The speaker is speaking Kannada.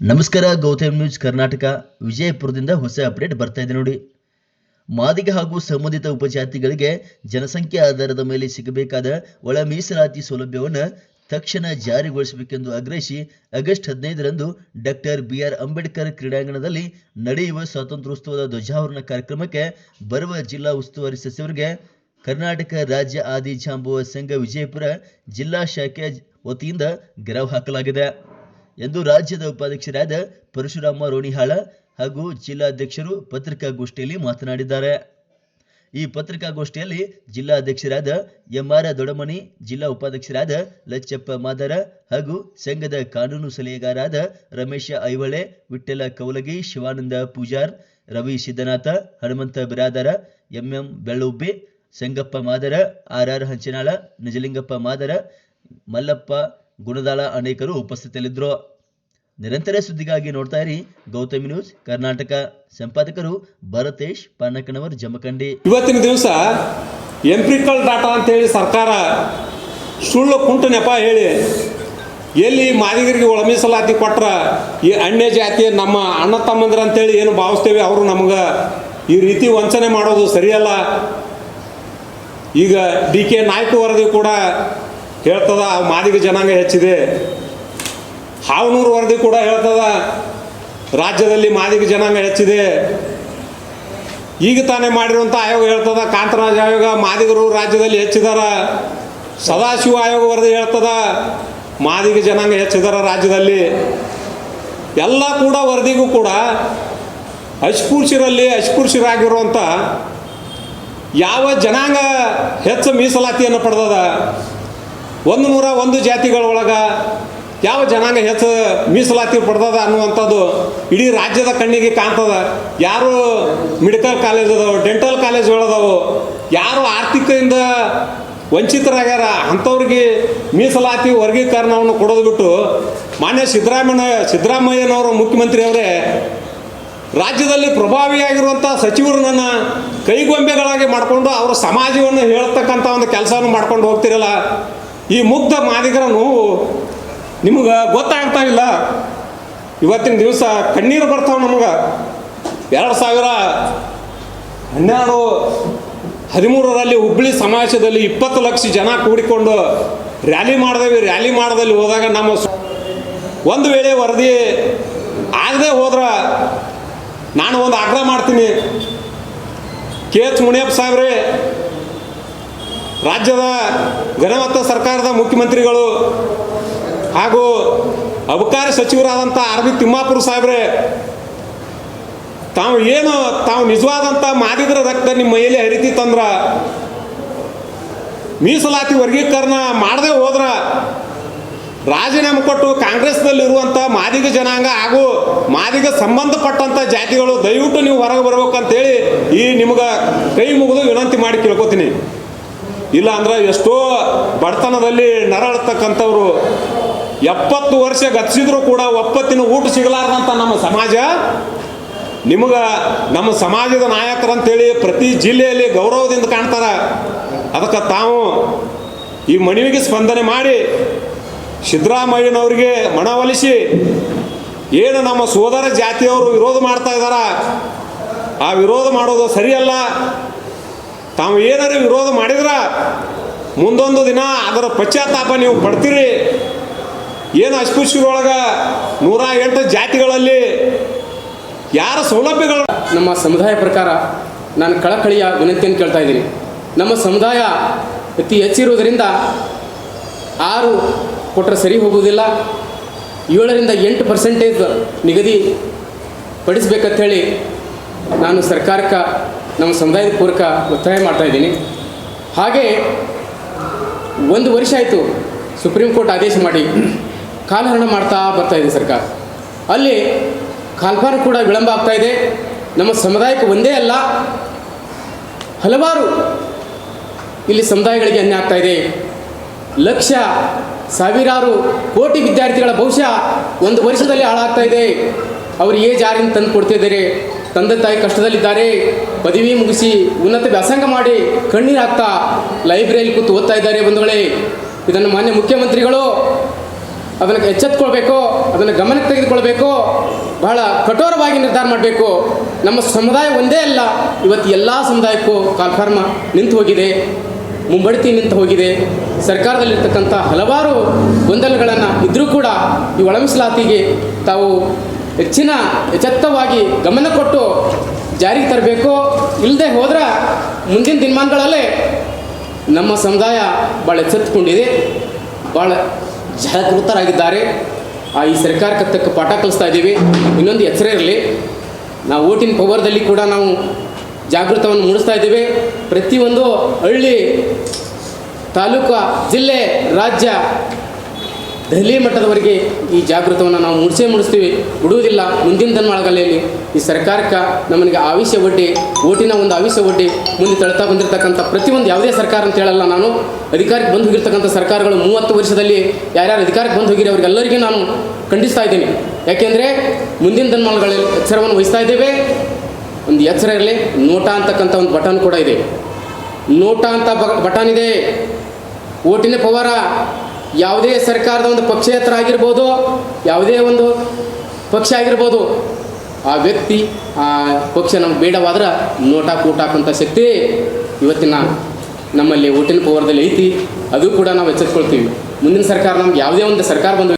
ನಮಸ್ಕಾರ, ಗೌತಮ್ ನ್ಯೂಸ್ ಕರ್ನಾಟಕ. ವಿಜಯಪುರದಿಂದ ಹೊಸ ಅಪ್ಡೇಟ್ ಬರ್ತಾ ಇದೆ ನೋಡಿ. ಮಾದಿಗ ಹಾಗೂ ಸಂಬಂಧಿತ ಉಪಜಾತಿಗಳಿಗೆ ಜನಸಂಖ್ಯೆ ಆಧಾರದ ಮೇಲೆ ಸಿಗಬೇಕಾದ ಒಳ ಮೀಸಲಾತಿ ಸೌಲಭ್ಯವನ್ನು ತಕ್ಷಣ ಜಾರಿಗೊಳಿಸಬೇಕೆಂದು ಆಗ್ರಹಿಸಿ ಆಗಸ್ಟ್ ಹದಿನೈದರಂದು ಡಾಕ್ಟರ್ ಬಿಆರ್ ಅಂಬೇಡ್ಕರ್ ಕ್ರೀಡಾಂಗಣದಲ್ಲಿ ನಡೆಯುವ ಸ್ವಾತಂತ್ರ್ಯೋತ್ಸವದ ಧ್ವಜಾರೋಹಣ ಕಾರ್ಯಕ್ರಮಕ್ಕೆ ಬರುವ ಜಿಲ್ಲಾ ಉಸ್ತುವಾರಿ ಸಚಿವರಿಗೆ ಕರ್ನಾಟಕ ರಾಜ್ಯ ಆದಿ ಜಾಂಬುವ ಸಂಘ ವಿಜಯಪುರ ಜಿಲ್ಲಾ ಶಾಖೆ ವತಿಯಿಂದ ಗೆರವು ಹಾಕಲಾಗಿದೆ. ಎಂದು ರಾಜ್ಯದ ಉಪಾಧ್ಯಕ್ಷರಾದ ಪರಶುರಾಮ ರೋಣಿಹಾಳ ಹಾಗೂ ಜಿಲ್ಲಾಧ್ಯಕ್ಷರು ಪತ್ರಿಕಾಗೋಷ್ಠಿಯಲ್ಲಿ ಮಾತನಾಡಿದ್ದಾರೆ. ಈ ಪತ್ರಿಕಾಗೋಷ್ಠಿಯಲ್ಲಿ ಜಿಲ್ಲಾಧ್ಯಕ್ಷರಾದ ಎಂಆರ್ ದೊಡಮನಿ, ಜಿಲ್ಲಾ ಉಪಾಧ್ಯಕ್ಷರಾದ ಲಚ್ಚಪ್ಪ ಮಾದರ ಹಾಗೂ ಸಂಘದ ಕಾನೂನು ಸಲಹೆಗಾರಾದ ರಮೇಶ ಐಹೊಳೆ, ವಿಠ್ಠಲ ಕೌಲಗಿ, ಶಿವಾನಂದ ಪೂಜಾರ್, ರವಿ ಸಿದ್ದನಾಥ, ಹನುಮಂತ ಬಿರಾದರ, ಎಂಎಂ ಬೆಳ್ಳುಬ್ಬಿ, ಸಂಗಪ್ಪ ಮಾದರ ಆರ್ಆರ್ ಹಂಚನಾಳ, ನಿಜಲಿಂಗಪ್ಪ ಮಾದರ, ಮಲ್ಲಪ್ಪ ಗುಣದಾಳ ಅನೇಕರು ಉಪಸ್ಥಿತರಿದ್ದರು. ನಿರಂತರ ಸುದ್ದಿಗಾಗಿ ನೋಡ್ತಾ ಇರಿ ಗೌತಮಿ ನ್ಯೂಸ್, ಕರ್ನಾಟಕ. ಸಂಪಾದಕರು ಭರತೇಶ್ ಪಾನಕನವರ್ ಜಮಖಂಡಿ. ಇವತ್ತಿನ ದಿವಸ ಎಂಪ್ರಿಕಲ್ ಡಾಟಾ ಅಂತೇಳಿ ಸರ್ಕಾರ ಸುಳ್ಳು ಕುಂಟು ನೆಪ ಹೇಳಿ ಎಲ್ಲಿ ಮಾದಿಗರಿಗೆ ಒಳ ಮೀಸಲಾತಿ ಕೊಟ್ರ ಈ ಅಣ್ಣ ಜಾತಿ ನಮ್ಮ ಅಣ್ಣ ತಮ್ಮಂದ್ರ ಅಂತೇಳಿ ಏನು ಭಾವಿಸ್ತೇವೆ ಅವರು ನಮಗೆ ಈ ರೀತಿ ವಂಚನೆ ಮಾಡೋದು ಸರಿಯಲ್ಲ. ಈಗ ಡಿ ಕೆ ನಾಯ್ಕ ವರದಿ ಕೂಡ ಹೇಳ್ತದ ಮಾದಿಗ ಜನಾಂಗ ಹೆಚ್ಚಿದೆ. ಹಾವನೂರು ವರದಿ ಕೂಡ ಹೇಳ್ತದ. ರಾಜ್ಯದಲ್ಲಿ ಮಾದಿಗ ಜನಾಂಗ ಹೆಚ್ಚಿದೆ. ಈಗ ತಾನೇ ಮಾಡಿರುವಂಥ ಆಯೋಗ ಹೇಳ್ತದ. ಕಾಂತರಾಜ ಆಯೋಗ ಮಾದಿಗರು ರಾಜ್ಯದಲ್ಲಿ ಹೆಚ್ಚಿದಾರ. ಸದಾಶಿವ ಆಯೋಗ ವರದಿ ಹೇಳ್ತದ. ಮಾದಿಗ ಜನಾಂಗ ಹೆಚ್ಚಿದಾರ ರಾಜ್ಯದಲ್ಲಿ. ಎಲ್ಲ ಕೂಡ ವರದಿಗೂ ಕೂಡ ಅಸ್ಪೃಶ್ಯರಲ್ಲಿ ಅಸ್ಪೃಶ್ಯರಾಗಿರುವಂಥ ಯಾವ ಜನಾಂಗ ಹೆಚ್ಚು ಮೀಸಲಾತಿಯನ್ನು ಪಡೆದದ? ಒಂದು ನೂರ ಒಂದು ಜಾತಿಗಳೊಳಗ ಯಾವ ಜನಾಂಗ ಹೆಚ್ಚು ಮೀಸಲಾತಿ ಪಡೆದದ ಅನ್ನುವಂಥದ್ದು ಇಡೀ ರಾಜ್ಯದ ಕಣ್ಣಿಗೆ ಕಾಣ್ತದ. ಯಾರು ಮೆಡಿಕಲ್ ಕಾಲೇಜ್ ಅದಾವೆ ಡೆಂಟಲ್ ಕಾಲೇಜ್ಗಳದಾವು ಯಾರು ಆರ್ಥಿಕದಿಂದ ವಂಚಿತರಾಗ್ಯಾರ, ಅಂಥವ್ರಿಗೆ ಮೀಸಲಾತಿ ವರ್ಗೀಕರಣವನ್ನು ಕೊಡೋದು ಬಿಟ್ಟು ಮಾನ್ಯ ಸಿದ್ದರಾಮಯ್ಯ, ಸಿದ್ದರಾಮಯ್ಯನವರು ಮುಖ್ಯಮಂತ್ರಿಯವರೇ ರಾಜ್ಯದಲ್ಲಿ ಪ್ರಭಾವಿಯಾಗಿರುವಂಥ ಸಚಿವರನ್ನ ಕೈಗೊಂಬೆಗಳಾಗಿ ಮಾಡಿಕೊಂಡು ಅವರ ಸಮಾಜವನ್ನು ಹೇಳ್ತಕ್ಕಂಥ ಒಂದು ಕೆಲಸವನ್ನು ಮಾಡ್ಕೊಂಡು ಹೋಗ್ತಿರಲ್ಲ. ಈ ಮುಗ್ಧ ಮಾದಿಗರ ನೋವು ನಿಮಗೆ ಗೊತ್ತಾಗ್ತಾ ಇಲ್ಲ. ಇವತ್ತಿನ ದಿವಸ ಕಣ್ಣೀರು ಬರ್ತಾವೆ ನಮ್ಗೆ. ಎರಡು ಸಾವಿರ ಹನ್ನೆರಡು ಹದಿಮೂರರಲ್ಲಿ ಹುಬ್ಬಳ್ಳಿ ಸಮಾಜದಲ್ಲಿ ಇಪ್ಪತ್ತು ಲಕ್ಷ ಜನ ಕೂಡಿಕೊಂಡು ರ್ಯಾಲಿ ಮಾಡಿದೆವು. ರ್ಯಾಲಿ ಮಾಡದಲ್ಲಿ ಹೋದಾಗ ನಮ್ಮ ಒಂದು ವೇಳೆ ವರದಿ ಆಗದೆ ಹೋದ್ರ ನಾನು ಒಂದು ಆಗ್ರಹ ಮಾಡ್ತೀನಿ. ಕೆ ಎಚ್ ಮುನಿಯಪ್ಪ ಸಾಹೇಬ್ರೆ, ರಾಜ್ಯದ ಗಣವತ್ತ ಸರ್ಕಾರದ ಮುಖ್ಯಮಂತ್ರಿಗಳು ಹಾಗೂ ಅಬಕಾರಿ ಸಚಿವರಾದಂಥ ಆರ್ ತಿಮ್ಮಾಪುರ ಸಾಹೇಬ್ರೆ, ತಾವು ಏನು, ತಾವು ನಿಜವಾದಂಥ ಮಾದಿದ್ರ ರಕ್ತ ನಿಮ್ಮ ಮೈಯಲ್ಲಿ ಹರಿತಿತ್ತಂದ್ರ, ಮೀಸಲಾತಿ ವರ್ಗೀಕರಣ ಮಾಡದೆ ಹೋದ್ರ ರಾಜೀನಾಮೆ ಕೊಟ್ಟು ಕಾಂಗ್ರೆಸ್ನಲ್ಲಿರುವಂಥ ಮಾದಿಗ ಜನಾಂಗ ಹಾಗೂ ಮಾದಿಗ ಸಂಬಂಧಪಟ್ಟಂಥ ಜಾತಿಗಳು ದಯವಿಟ್ಟು ನೀವು ಹೊರಗೆ ಬರ್ಬೇಕಂತೇಳಿ ಈ ನಿಮ್ಗೆ ಕೈ ಮುಗಿದು ವಿನಂತಿ ಮಾಡಿ ಕೇಳ್ಕೊತೀನಿ. ಇಲ್ಲ ಅಂದ್ರೆ ಎಷ್ಟೋ ಬಡತನದಲ್ಲಿ ನರಳತಕ್ಕಂಥವ್ರು ಎಪ್ಪತ್ತು ವರ್ಷ ಗತಿಸಿದ್ರು ಕೂಡ ಒಪ್ಪತ್ತಿನ ಊಟ ಸಿಗಲಾರ್ದಂಥ ನಮ್ಮ ಸಮಾಜ, ನಿಮಗೆ ನಮ್ಮ ಸಮಾಜದ ನಾಯಕರಂತೇಳಿ ಪ್ರತಿ ಜಿಲ್ಲೆಯಲ್ಲಿ ಗೌರವದಿಂದ ಕಾಣ್ತಾರ. ಅದಕ್ಕೆ ತಾವು ಈ ಮನವಿಗೆ ಸ್ಪಂದನೆ ಮಾಡಿ ಸಿದ್ದರಾಮಯ್ಯನವರಿಗೆ ಮನವೊಲಿಸಿ ಏನು ನಮ್ಮ ಸೋದರ ಜಾತಿಯವರು ವಿರೋಧ ಮಾಡ್ತಾ ಇದ್ದಾರ, ಆ ವಿರೋಧ ಮಾಡೋದು ಸರಿಯಲ್ಲ. ತಾವು ಏನಾರು ವಿರೋಧ ಮಾಡಿದ್ರ, ಮುಂದೊಂದು ದಿನ ಅದರ ಪಶ್ಚಾತ್ತಾಪ ನೀವು ಪಡ್ತೀರಿ. ಏನು ಅಸ್ಪೃಶ್ಯರೊಳಗೆ ನೂರ ಎಂಟು ಜಾತಿಗಳಲ್ಲಿ ಯಾರ ಸೌಲಭ್ಯಗಳು? ನಮ್ಮ ಸಮುದಾಯ ಪ್ರಕಾರ ನಾನು ಕಳಕಳಿಯ ವಿನಂತಿಯನ್ನು ಕೇಳ್ತಾ ಇದ್ದೀನಿ. ನಮ್ಮ ಸಮುದಾಯ ಅತಿ ಹೆಚ್ಚಿರುವುದರಿಂದ ಆರು ಕೊಟ್ಟರೆ ಸರಿ ಹೋಗುವುದಿಲ್ಲ. ಏಳರಿಂದ ಎಂಟು ಪರ್ಸೆಂಟೇಜ್ ನಿಗದಿ ಪಡಿಸ್ಬೇಕಂತ ಹೇಳಿ ನಾನು ಸರ್ಕಾರಕ್ಕೆ, ನಮ್ಮ ಸಮುದಾಯದ ಪೂರ್ವಕ ಒತ್ತಾಯ ಮಾಡ್ತಾ ಇದ್ದೀನಿ. ಹಾಗೆ ಒಂದು ವರ್ಷ ಆಯಿತು ಸುಪ್ರೀಂ ಕೋರ್ಟ್ ಆದೇಶ ಮಾಡಿ. ಕಾಲಹರಣ ಮಾಡ್ತಾ ಬರ್ತಾ ಇದೆ ಸರ್ಕಾರ. ಅಲ್ಲಿ ಕಾಲ್ಪಾರ ಕೂಡ ವಿಳಂಬ ಆಗ್ತಾ ಇದೆ. ನಮ್ಮ ಸಮುದಾಯಕ್ಕೆ ಒಂದೇ ಅಲ್ಲ, ಹಲವಾರು ಇಲ್ಲಿ ಸಮುದಾಯಗಳಿಗೆ ಅನ್ಯ ಆಗ್ತಾ ಇದೆ. ಲಕ್ಷ, ಸಾವಿರಾರು ಕೋಟಿ ವಿದ್ಯಾರ್ಥಿಗಳ ಭವಿಷ್ಯ ಒಂದು ವರ್ಷದಲ್ಲಿ ಹಾಳಾಗ್ತಾ ಇದೆ. ಅವರು ಏ ಜಾರಿನ ತಂದು ಕೊಡ್ತಿದ್ದಾರೆ. ತಂದೆ ತಾಯಿ ಕಷ್ಟದಲ್ಲಿದ್ದಾರೆ. ಪದವಿ ಮುಗಿಸಿ ಉನ್ನತ ವ್ಯಾಸಂಗ ಮಾಡಿ ಕಣ್ಣೀರು ಹಾಕ್ತಾ ಲೈಬ್ರರಿಯಲ್ಲಿ ಕೂತು ಓದ್ತಾ ಇದ್ದಾರೆ ಬಂಧುಗಳೇ. ಇದನ್ನು ಮಾನ್ಯ ಮುಖ್ಯಮಂತ್ರಿಗಳು ಅದನ್ನು ಎಚ್ಚೆತ್ಕೊಳ್ಬೇಕು, ಅದನ್ನು ಗಮನಕ್ಕೆ ತೆಗೆದುಕೊಳ್ಬೇಕು, ಬಹಳ ಕಠೋರವಾಗಿ ನಿರ್ಧಾರ ಮಾಡಬೇಕು. ನಮ್ಮ ಸಮುದಾಯ ಒಂದೇ ಅಲ್ಲ, ಇವತ್ತು ಎಲ್ಲ ಸಮುದಾಯಕ್ಕೂ ಕಾಲ್ಫಾರ್ಮ ನಿಂತು ಹೋಗಿದೆ, ಮುಂಬಡ್ತಿ ನಿಂತು ಹೋಗಿದೆ. ಸರ್ಕಾರದಲ್ಲಿರ್ತಕ್ಕಂಥ ಹಲವಾರು ಗೊಂದಲಗಳನ್ನು ಇದ್ದರೂ ಕೂಡ ಈ ಒಳಮಿಸಲಾತಿಗೆ ತಾವು ಹೆಚ್ಚಿನ ಎಚ್ಚೆತ್ತವಾಗಿ ಗಮನ ಕೊಟ್ಟು ಜಾರಿಗೆ ತರಬೇಕು. ಇಲ್ಲದೆ ಹೋದ್ರೆ ಮುಂದಿನ ದಿನಮಾನಗಳಲ್ಲೇ ನಮ್ಮ ಸಮುದಾಯ ಭಾಳ ಎಚ್ಚೆತ್ತುಕೊಂಡಿದೆ. ಭಾಳ ಜಾಗೃತರಾಗಿದ್ದಾರೆ ಆ, ಈ ಸರ್ಕಾರಕ್ಕೆ ತಕ್ಕ ಪಾಠ ಕಲಿಸ್ತಾ ಇದ್ದೀವಿ. ಇನ್ನೊಂದು ಎಚ್ಚರ ಇರಲಿ. ನಾವು ಓಟಿನ ಪವರ್ದಲ್ಲಿ ಕೂಡ ನಾವು ಜಾಗೃತವನ್ನು ಮೂಡಿಸ್ತಾ ಇದ್ದೀವಿ. ಪ್ರತಿಯೊಂದು ಹಳ್ಳಿ, ತಾಲೂಕು, ಜಿಲ್ಲೆ, ರಾಜ್ಯ ದೆಹಲಿ ಮಟ್ಟದವರೆಗೆ ಈ ಜಾಗೃತವನ್ನು ನಾವು ಮೂಡಿಸೇ ಮೂಡಿಸ್ತೀವಿ. ಬಿಡುವುದಿಲ್ಲ ಮುಂದಿನ ದಿನಮಾನಗಳಲ್ಲಿ ಈ ಸರ್ಕಾರಕ್ಕೆ ನಮಗೆ ಆವಿಷ್ಯ ಒಡ್ಡಿ, ಓಟಿನ ಒಂದು ಆವಿಷ್ಯ ಒಡ್ಡಿ ಮುಂದೆ ತಳ್ತಾ ಬಂದಿರತಕ್ಕಂಥ ಪ್ರತಿಯೊಂದು ಯಾವುದೇ ಸರ್ಕಾರ ಅಂತ ಹೇಳಲ್ಲ ನಾನು. ಅಧಿಕಾರಕ್ಕೆ ಬಂದು ಹೋಗಿರ್ತಕ್ಕಂಥ ಸರ್ಕಾರಗಳು ಮೂವತ್ತು ವರ್ಷದಲ್ಲಿ ಯಾರ್ಯಾರು ಅಧಿಕಾರಕ್ಕೆ ಬಂದು ಹೋಗಿರಿ ಅವರಿಗೆಲ್ಲರಿಗೂ ನಾನು ಖಂಡಿಸ್ತಾ ಇದ್ದೀನಿ. ಯಾಕೆಂದರೆ ಮುಂದಿನ ದಿನಮಾನಗಳಲ್ಲಿ ಎಚ್ಚರವನ್ನು ವಹಿಸ್ತಾ ಇದ್ದೇವೆ. ಒಂದು ಎಚ್ಚರ ಇರಲಿ, ನೋಟಾ ಅಂತಕ್ಕಂಥ ಒಂದು ಬಟನ್ ಕೂಡ ಇದೆ. ನೋಟಾ ಅಂತ ಬಟನ್ ಇದೆ. ಓಟಿನ ಪವರ ಯಾವುದೇ ಸರ್ಕಾರದ ಒಂದು ಪಕ್ಷೇತರ ಆಗಿರ್ಬೋದು, ಯಾವುದೇ ಒಂದು ಪಕ್ಷ ಆಗಿರ್ಬೋದು, ಆ ವ್ಯಕ್ತಿ, ಆ ಪಕ್ಷ ನಮ್ಗೆ ಬೇಡವಾದ್ರೆ ನೋಟಾ ಕೂಟ ಹಾಕುವಂಥ ಶಕ್ತಿ ಇವತ್ತಿನ ನಮ್ಮಲ್ಲಿ ಓಟಿನ ಪವರ್ದಲ್ಲಿ ಐತಿ. ಅದು ಕೂಡ ನಾವು ಎಚ್ಚರಿಸ್ಕೊಳ್ತೀವಿ ಮುಂದಿನ ಸರ್ಕಾರ ನಮ್ಗೆ ಯಾವುದೇ ಒಂದು ಸರ್ಕಾರ ಬಂದು